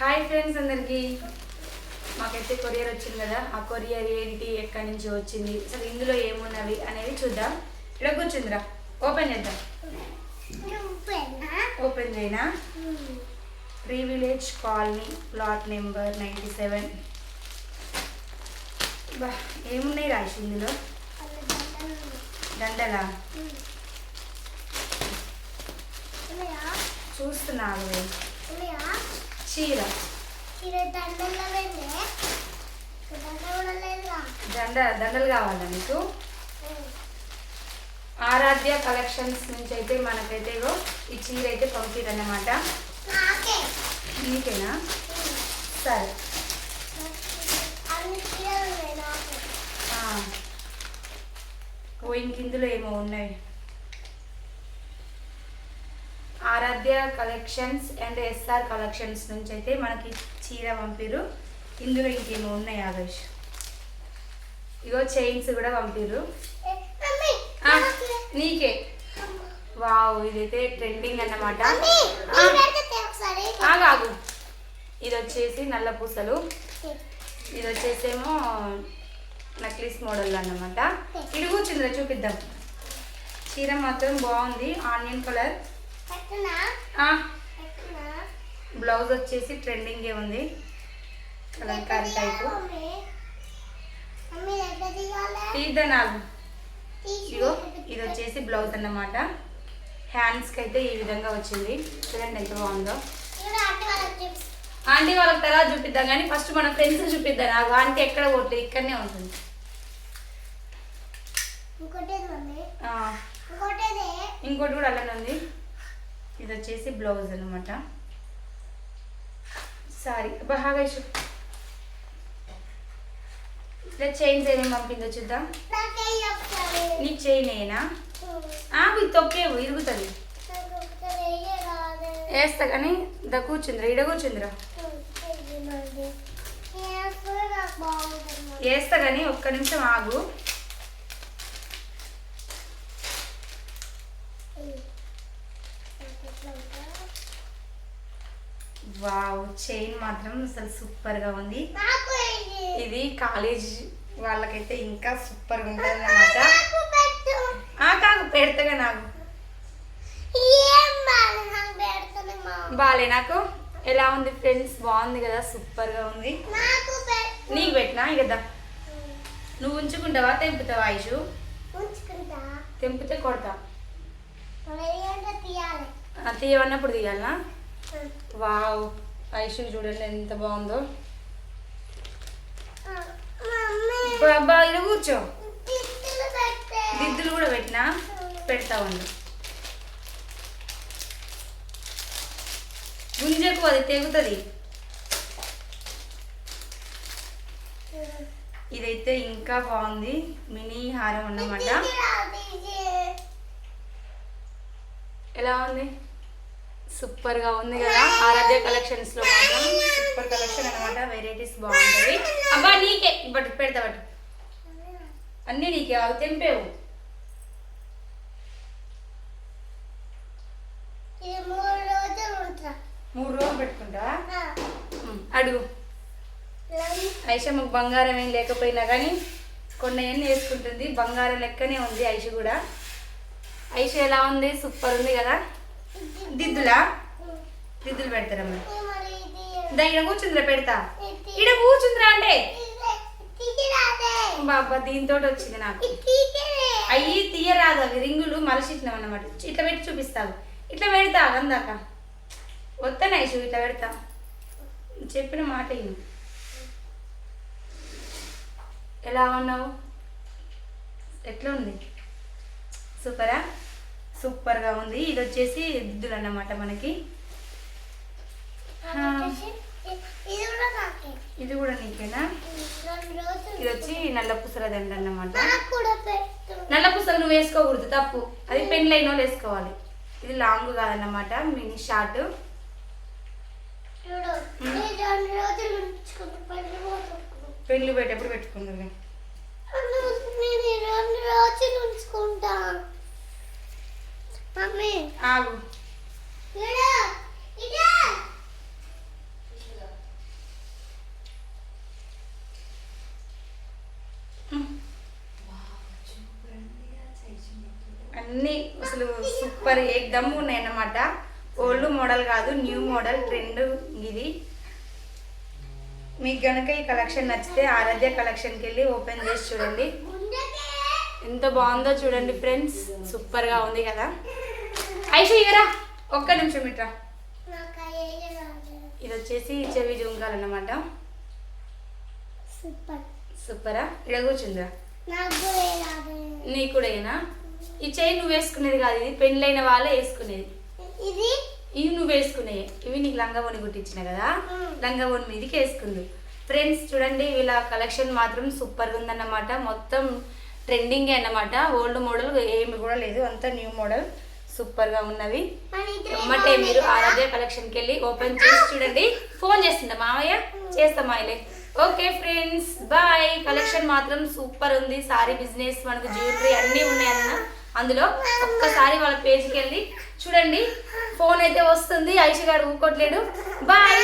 Hi friends అందరికి. మాకైతే courier వచ్చింది కదా ఆ కొరియర్ ఏంటి ఎక్కడి నుంచి వచ్చింది అసలు ఇందులో ఏమున్నవి అనేది చూద్దాం. ఇక్కడ కూర్చుందిరా. ఓపెన్ చేద్దాం. ఓపెన్ చేయనా? Privilege colony plot number ninety seven బా ఏమున్నాయి రాసి ఇందులో? దండలా? చూస్తున్నాను చీర. దండ దండలు కావాలా నీకు ఆరాధ్య కలెక్షన్స్ నుంచి అయితే మనకైతే ఈ చీర అయితే పంపిరన్నమాట నీకేనా సరే. ఇంక ఇందులో ఏమో ఉన్నాయి. Aaradhya collections and SR collections నుంచి అయితే మనకి చీర పంపిరు ఇందులో ఇంకేమో ఉన్నాయి ఆదర్శ్? ఇగో చైన్స్ కూడా పంపిరు నీకే. వావ్ ఇదైతే ట్రెండింగ్ అన్నమాట. ఆగాగు ఇది వచ్చేసి నల్ల పూసలు. ఇది వచ్చేసేమో నక్లీస్ మోడల్ అన్నమాట ఇది కూర్చుందిరా చూపిద్దాం. చీర మాత్రం బాగుంది. Onion colour. బ్లౌజ్ వచ్చేసి ట్రెండింగ్ ఏ ఉంది. కలంకారీ టైపు. తీద్దనాలు ఇగో ఇది వచ్చేసి బ్లౌజ్ అన్నమాట. హ్యాండ్స్కి అయితే ఈ విధంగా వచ్చింది. చూడండి ఎంత బాగుందో. ఆంటీ వాళ్ళకి తర్వాత చూపిద్దాం కానీ ఫస్ట్ మన ఫ్రెండ్స్ చూపిద్దాం. నాకు ఆంటీ ఎక్కడ పోతుంది ఇక్కడనే ఉంటుంది. ఇంకోటి కూడా అలానే ఉంది. ఇది వచ్చేసి బ్లౌజ్ అనమాట సారీ బాగా ఇష్యూ ఇట్లా చైన్స్ ఏమేమి పంపిందో చూద్దాం. నీకు చైన్ ఏనా? ఇది తొక్కేవు ఇరుగుతుంది. వేస్తా కానీ ద కూర్చుందిరా ఇడ కూర్చుందిరా. వేస్తా కానీ ఒక్క నిమిషం ఆగు. వావ్ చైన్ మాత్రం అసలు సూపర్గా ఉంది ఇది కాలేజ్ వాళ్ళకైతే ఇంకా సూపర్గా ఉంటుంది అన్నమాట ఆ కాకు పెడతగా నాకు. బాలే నాకు ఎలా ఉంది ఫ్రెండ్స్? బాగుంది కదా సూపర్గా ఉంది. నీకు పెట్టినా? ఇక దా. నువ్వు ఉంచుకుంటావా తెంపుతావా ఐషు? తెంపితే కొడతా. తీయమన్నప్పుడు తీయాలనా? వావ్ ఐషు చూడండి ఎంత బాగుందో. అబ్బా ఇలా కూర్చో. దిద్దులు కూడా పెట్టినా? పెడతా ఉండు. గుంజకు అది తెగుతుంది. ఇదైతే ఇంకా బాగుంది. మినీ హారం అన్నమాట. ఎలా ఉంది? సూపర్గా ఉంది కదా. ఆరాధ్య కలెక్షన్స్లో మాత్రం సూపర్ కలెక్షన్ అన్నమాట. వెరైటీస్ బాగుంటది అబ్బా నీకే. బట్ పెడతా బట్ అన్నీ నీకే అవి తెంపేవు. మూడు రోజులు పెట్టుకుంటా? అడుగు. ఐషమ్మకు బంగారం ఏం లేకపోయినా కానీ కొన్ని ఏం వేసుకుంటుంది. బంగారం లెక్కనే ఉంది ఐష కూడా. ఐష ఎలా ఉంది? సూపర్ ఉంది కదా. దిద్దులా? దిద్దులు పెడతారమ్మ. దా ఇక్కడ కూర్చుందిరా పెడతా. ఇక్కడ కూర్చుందిరా అంటే. బాబా దీంతో వచ్చింది నాకు. అయ్యి తీయరాదు అవి రింగులు మలసిట్టినాం అన్నమాట. ఇట్లా పెట్టి చూపిస్తావు. ఇట్లా పెడతా అందాక. వస్తాను ఐషు ఇట్లా పెడతా. చెప్పిన మాట ఇను ఎలా ఉన్నావు? ఎట్లా ఉంది? సూపరా? సూపర్గా ఉంది. ఇది వచ్చేసి దిద్దులు అన్నమాట మనకి ఇది కూడా నీకేనా? ఇది వచ్చి నల్ల పుసల దండ అన్నమాట నల్ల పుసలు నువ్వు వేసుకోకూడదు తప్పు. అది పెన్ లైన్ వాళ్ళు వేసుకోవాలి. ఇది లాంగ్ కాదన్నమాట మినీ షార్ట్. పెళ్ళి పెట్టేప్పుడు పెట్టుకుంటుంది ఆగు. అన్నీ అసలు సూపర్ ఏకదమ్ ఉన్నాయన్నమాట. ఓల్డ్ మోడల్ కాదు న్యూ మోడల్ ట్రెండ్ ఇది. మీకు కనుక ఈ కలెక్షన్ నచ్చితే ఆరాధ్య కలెక్షన్కి వెళ్ళి ఓపెన్ చేసి చూడండి. ఎంత బాగుందో చూడండి ఫ్రెండ్స్ సూపర్గా ఉంది కదా. ఐషు ఇవరా ఒక్క నిమిషం ఇట్రా. ఇది వచ్చేసి చెవి జుంకాలన్నమాట సూపర్. సూపరా? ఇక్కడ కూర్చుందిరా. నాకు కూడా ఈ చైన్ నువ్వు వేసుకునేది కాదు ఇది పెళ్ళైన వాళ్ళే వేసుకునేది. ఇది? ఇవి నువ్వు వేసుకునేవి ఇవి నీకు లంగా ఓని కుట్టించిన కదా? లంగా ఓని మీదకి వేసుకుంది. ఫ్రెండ్స్ చూడండి వీళ్ళ కలెక్షన్ మాత్రం సూపర్గా ఉందన్నమాట. మొత్తం ట్రెండింగే అన్నమాట. ఓల్డ్ మోడల్ ఏమి కూడా లేదు అంతా న్యూ మోడల్ సూపర్గా ఉన్నవి. ఎమ్మటే మీరు ఆరాధ్య కలెక్షన్కి వెళ్ళి ఓపెన్ చేసి చూడండి. ఫోన్ చేస్తుందా మామయ్య? చేస్తా మాయలే ఓకే ఫ్రెండ్స్ బాయ్. కలెక్షన్ మాత్రం సూపర్ ఉంది. సారీ బిజినెస్ మనకు జ్యువెలరీ అన్నీ ఉన్నాయన్న. అందులో ఒక్కసారి వాళ్ళ పేజ్కి వెళ్ళి చూడండి. ఫోన్ అయితే వస్తుంది. ఐషు గారు ఊకోట్లేడు. బాయ్.